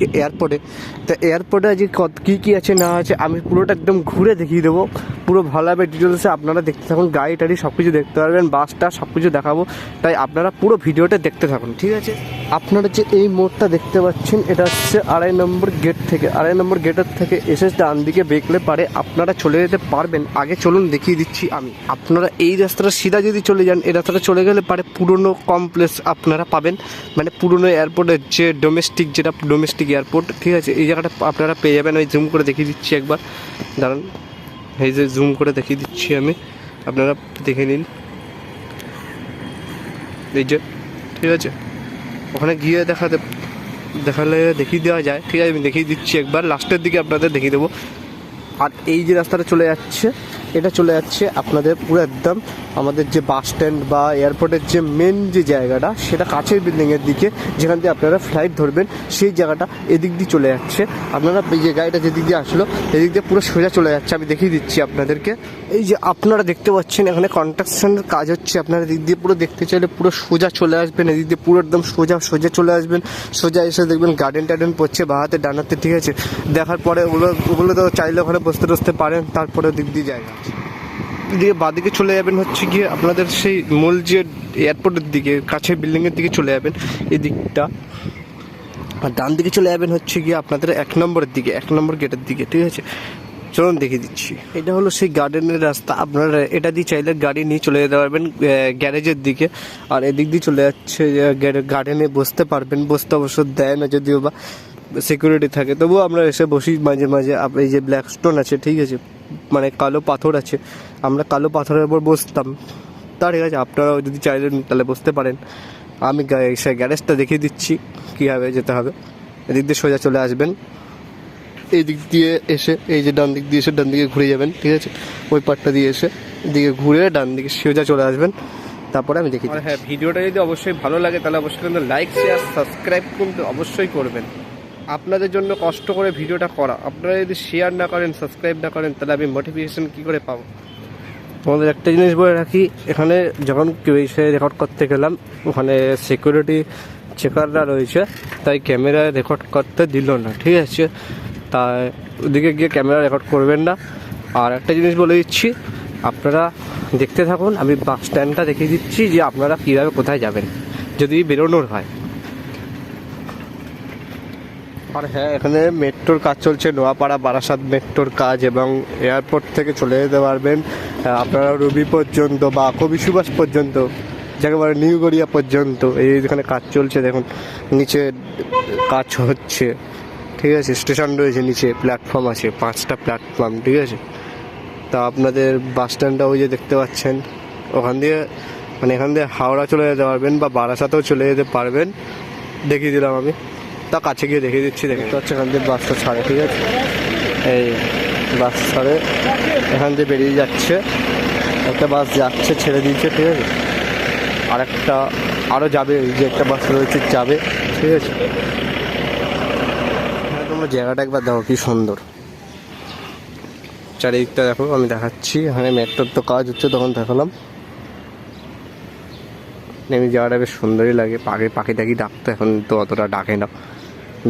এয়ারপোর্টে। তা এয়ারপোর্টে আজকে কত কী কী আছে, না আছে, আমি পুরোটা একদম ঘুরে দেখিয়ে দেবো। পুরো ভালোভাবে ডিটেলসে আপনারা দেখতে থাকুন, গাড়ি টাড়ি সব কিছু দেখতে পারবেন বাসটা সব কিছু দেখাবো। তাই আপনারা পুরো ভিডিওটা দেখতে থাকুন, ঠিক আছে? আপনারা যে এই মোড়টা দেখতে পাচ্ছেন, এটা হচ্ছে আড়াই নম্বর গেট থেকে আড়াই নম্বর গেটের থেকে এসে ডান দিকে বেঁকলে পারে, আপনারা চলে যেতে পারবেন। আগে চলুন দেখিয়ে দিচ্ছি আমি। আপনারা এই রাস্তাটা সিধা যদি চলে যান, এই রাস্তাটা চলে গেলে পারে পুরনো কমপ্লেক্স আপনারা পাবেন। মানে পুরনো এয়ারপোর্টের যে ডোমেস্টিক যেটা ডোমেস্টিক এয়ারপোর্ট ঠিক আছে? এই জায়গাটা আপনারা পেয়ে যাবেন। আমি জুম করে দেখিয়ে দিচ্ছি একবার। দাঁড়ান। এই যে জুম করে দেখিয়ে দিচ্ছি আমি। আপনারা দেখে নিন। এই যে, ঠিক আছে? ওখানে গিয়ে দেখাতে দেখালে দেখিয়ে দেওয়া যায়। ঠিক আছে, আমি দেখিয়ে দিচ্ছি একবার। লাস্টের দিকে আপনাদের দেখিয়ে দেবো। আর এই যে রাস্তাটা চলে যাচ্ছে এটা চলে যাচ্ছে আপনাদের পুরো একদম আমাদের যে বাস স্ট্যান্ড বা এয়ারপোর্টের যে মেন যে জায়গাটা, সেটা কাছের বিল্ডিংয়ের দিকে, যেখান থেকে আপনারা ফ্লাইট ধরবেন, সেই জায়গাটা এদিক দিয়ে চলে যাচ্ছে। আপনারা যে গাড়িটা যেদিক দিয়ে আসলো, এদিক দিয়ে পুরো সোজা চলে যাচ্ছে। আমি দেখিয়ে দিচ্ছি আপনাদেরকে। এই যে আপনারা দেখতে পাচ্ছেন, এখানে কনস্ট্রাকশনের কাজ হচ্ছে। আপনারা এদিক দিয়ে পুরো দেখতে চাইলে পুরো সোজা চলে আসবেন। এদিক দিয়ে পুরো একদম সোজা সোজা চলে আসবেন। সোজা এসে দেখবেন গার্ডেন টার্ডেন পড়ছে বাহাতে ডানাতে ঠিক আছে? দেখার পরে ওগুলো ওগুলো তো চাইলে ওখানে বসতে টসতে পারেন, তারপরে দিক দিয়ে জায়গা। দিয়ে বাদিকে চলে যাবেন হচ্ছে গিয়ে আপনাদের সেই মূল যে এয়ারপোর্টের দিকে, কাছের বিল্ডিংয়ের দিকে চলে যাবেন, এই দিকটা। আর ডান দিকে চলে যাবেন হচ্ছে গিয়ে আপনাদের এক নম্বরের দিকে, এক নম্বর গেটের দিকে, ঠিক আছে? চলুন দেখিয়ে দিচ্ছি। এটা হলো সেই গার্ডেনের রাস্তা। আপনারা এটা দিয়ে চাইলে গাড়ি নিয়ে চলে যেতে পারবেন গ্যারেজের দিকে। আর এদিক দিয়ে চলে যাচ্ছে গার্ডেনে বসতে পারবেন। বসতে অবশ্য দেয় না যদিও বা সিকিউরিটি থাকে। তবুও আমরা এসে বসি মাঝে মাঝে। এই যে ব্ল্যাক স্টোন আছে, ঠিক আছে? মানে কালো পাথর আছে আমরা কালো পাথরের উপর বসতাম। তা ঠিক আছে আপনারাও যদি চাইলেন তাহলে বসতে পারেন। আমি সে গ্যারেজটা দেখিয়ে দিচ্ছি কীভাবে যেতে হবে। এদিক দিয়ে সোজা চলে আসবেন। এই দিক দিয়ে এসে এই যে ডান দিক দিয়ে এসে ডান দিকে ঘুরে যাবেন ঠিক আছে? ওই পাটটা দিয়ে এসে দিকে ঘুরে ডান দিকে সোজা চলে আসবেন। তারপরে আমি দেখি হ্যাঁ ভিডিওটা যদি অবশ্যই ভালো লাগে তাহলে অবশ্যই কিন্তু লাইক শেয়ার সাবস্ক্রাইব কিন্তু অবশ্যই করবেন। আপনাদের জন্য কষ্ট করে ভিডিওটা করা। আপনারা যদি শেয়ার না করেন সাবস্ক্রাইব না করেন, তাহলে আমি মোটিভেশন কী করে পাবো? তোমাদের একটা জিনিস বলে রাখি, এখানে যখন এসে রেকর্ড করতে গেলাম, ওখানে সিকিউরিটি চেকাররা রয়েছে, তাই ক্যামেরা রেকর্ড করতে দিল না, ঠিক আছে? তাই ওদিকে গিয়ে ক্যামেরা রেকর্ড করবেন না। আর একটা জিনিস বলে দিচ্ছি, আপনারা দেখতে থাকুন, আমি বাস স্ট্যান্ডটা দেখিয়ে দিচ্ছি যে আপনারা কীভাবে কোথায় যাবেন। যদি বেরোনোর হয় আর হ্যাঁ এখানে মেট্রোর কাজ চলছে। নোয়াপাড়া বারাসাত মেট্রোর কাজ এবং এয়ারপোর্ট থেকে চলে যেতে পারবেন। আপনারা রবি পর্যন্ত বা কবি সুভাষ পর্যন্ত, যাকে বলে নিউ গড়িয়া পর্যন্ত, এই এখানে কাজ চলছে, দেখুন, নিচে কাজ হচ্ছে। ঠিক আছে, স্টেশন রয়েছে নিচে, প্ল্যাটফর্ম আছে, পাঁচটা প্ল্যাটফর্ম, ঠিক আছে। তা আপনাদের বাস স্ট্যান্ডটা ওই যে দেখতে পাচ্ছেন, ওখান দিয়ে মানে এখান দিয়ে হাওড়া চলে যেতে পারবেন বা বারাসাতেও চলে যেতে পারবেন। দেখিয়ে দিলাম আমি। তা কাছে গিয়ে দেখিয়ে দিচ্ছি, দেখতে পাচ্ছি এখান দিয়ে বাসটা ছাড়ে, ঠিক আছে? এই বাস ছাড়ে, এখান দিয়ে বেরিয়ে যাচ্ছে। একটা বাস যাচ্ছে, ছেড়ে দিয়েছে, ঠিক আছে? আর একটা আরও যাবে, এই যে একটা বাস রয়েছে, যাবে, ঠিক আছে? তোমরা জায়গাটা একবার দেখো, কি সুন্দর। চারিদিকটা দেখো, আমি দেখাচ্ছি। এখানে মেট্রোর তো কাজ হচ্ছে, তখন দেখালাম। এমনি জায়গাটা বেশ সুন্দরই লাগে। পাখি পাখি টাকি ডাকতো, এখন তো অতটা ডাকে না।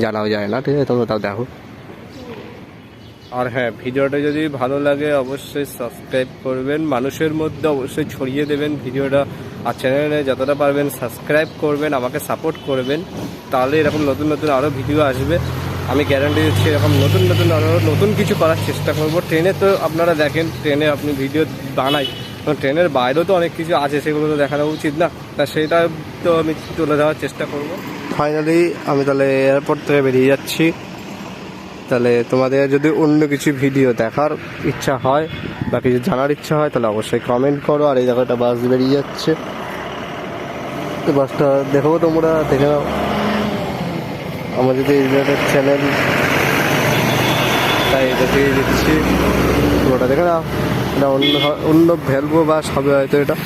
জানাও যায় না, ঠিক আছে? তোমরা তাও দেখো। আর হ্যাঁ ভিডিওটা যদি ভালো লাগে, অবশ্যই সাবস্ক্রাইব করবেন। মানুষের মধ্যে অবশ্যই ছড়িয়ে দেবেন ভিডিওটা। আর চ্যানেলে যতটা পারবেন সাবস্ক্রাইব করবেন, আমাকে সাপোর্ট করবেন। তাহলে এরকম নতুন নতুন আরও ভিডিও আসবে। আমি গ্যারান্টি দিচ্ছি, এরকম নতুন নতুন আরও নতুন কিছু করার চেষ্টা করব। ট্রেনে তো আপনারা দেখেন, ট্রেনে আপনি ভিডিও বানাই। ট্রেনের বাইরেও তো অনেক কিছু আছে, সেগুলো তো দেখানো উচিত না। তা সেটা তো আমি তুলে দেওয়ার চেষ্টা করব। ফাইনালি আমি তাহলে এয়ারপোর্ট থেকে বেরিয়ে যাচ্ছি। তাহলে তোমাদের যদি অন্য কিছু ভিডিও দেখার ইচ্ছা হয় বা কিছু জানার ইচ্ছা হয়, তাহলে অবশ্যই কমেন্ট করো। আর এই জায়গাটা বাস বেরিয়ে যাচ্ছে। তো বাসটা দেখো তোমরা, দেখে নাও। আমার যদি জায়গাটার চ্যানেল তাই এটা দিয়ে দিচ্ছি। পুরোটা দেখে নাও। এটা অন্য অন্য ভ্যালভো বাস হবে হয়তো এটা।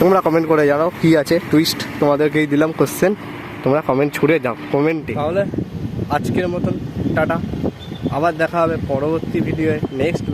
তোমরা কমেন্ট করে জানাও কি আছে টুইস্ট তোমাদেরকেই দিলাম কোশ্চেন তোমরা কমেন্ট ছুড়ে যাও কমেন্টে তাহলে আজকের মতন, টাটা। আবার দেখা হবে পরবর্তী ভিডিওয়ে নেক্সট